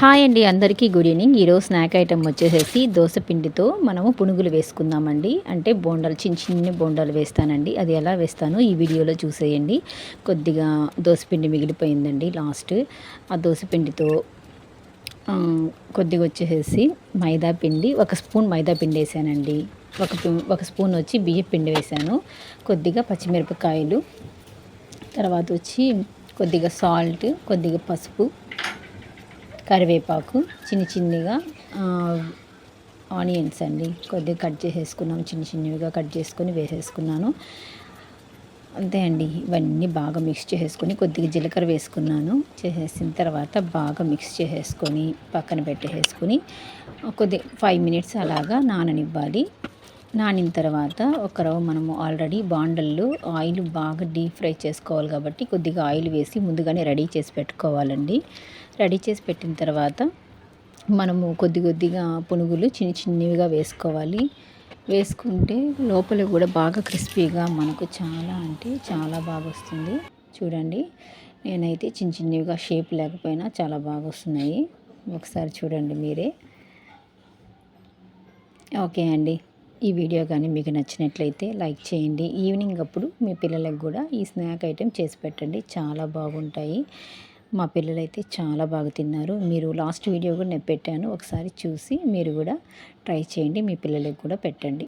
Hi అండి అందరికీ good evening. ఈరోజు స్నాక్ ఐటెం వచ్చేసేసి దోశ పిండితో మనము పునుగులు వేసుకుందామండి. అంటే బోండాలు చిన్న చిన్న బోండాలు వేస్తానండి. అది ఎలా వేస్తానో ఈ వీడియోలో చూసేయండి. కొద్దిగా దోశపిండి మిగిలిపోయిందండి లాస్ట్. ఆ దోశపిండితో కొద్దిగా వచ్చేసేసి మైదా పిండి ఒక స్పూన్ మైదా పిండి వేసానండి. ఒక ఒక స్పూన్ వచ్చి బియ్య పిండి వేసాను. కొద్దిగా పచ్చిమిరపకాయలు తర్వాత వచ్చి కొద్దిగా సాల్ట్ కొద్దిగా పసుపు కరివేపాకు చిన్న చిన్నగా ఆనియన్స్ అండి. కొద్దిగా కట్ చేసేసుకున్నాను చిన్న చిన్నవిగా కట్ చేసుకొని వేసేసుకున్నాను. అంతే అండి. ఇవన్నీ బాగా మిక్స్ చేసేసుకొని కొద్దిగా జీలకర్ర వేసుకున్నాను. చేసేసిన తర్వాత బాగా మిక్స్ చేసేసుకొని పక్కన పెట్టేసుకొని కొద్ది ఫైవ్ మినిట్స్ అలాగా నాననివ్వాలి. నానిన తర్వాత ఒక రవ్వ మనము ఆల్రెడీ బాండల్లో ఆయిల్ బాగా డీప్ ఫ్రై చేసుకోవాలి కాబట్టి కొద్దిగా ఆయిల్ వేసి ముందుగానే రెడీ చేసి పెట్టుకోవాలండి. రెడీ చేసి పెట్టిన తర్వాత మనము కొద్ది కొద్దిగా పునుగులు చిన్న చిన్నవిగా వేసుకోవాలి. వేసుకుంటే లోపల కూడా బాగా క్రిస్పీగా మనకు చాలా అంటే చాలా బాగా వస్తుంది. చూడండి నేనైతే చిన్న చిన్నవిగా షేప్ లేకపోయినా చాలా బాగా వస్తున్నాయి. ఒకసారి చూడండి మీరే. ఓకే అండి. ఈ వీడియో కానీ మీకు నచ్చినట్లయితే లైక్ చేయండి. ఈవినింగ్ అప్పుడు మీ పిల్లలకు కూడా ఈ స్నాక్ ఐటెం చేసి పెట్టండి. చాలా బాగుంటాయి. మా పిల్లలైతే చాలా బాగా తిన్నారు. మీరు లాస్ట్ వీడియో కూడా నేను పెట్టాను. ఒకసారి చూసి మీరు కూడా ట్రై చేయండి. మీ పిల్లలకు కూడా పెట్టండి.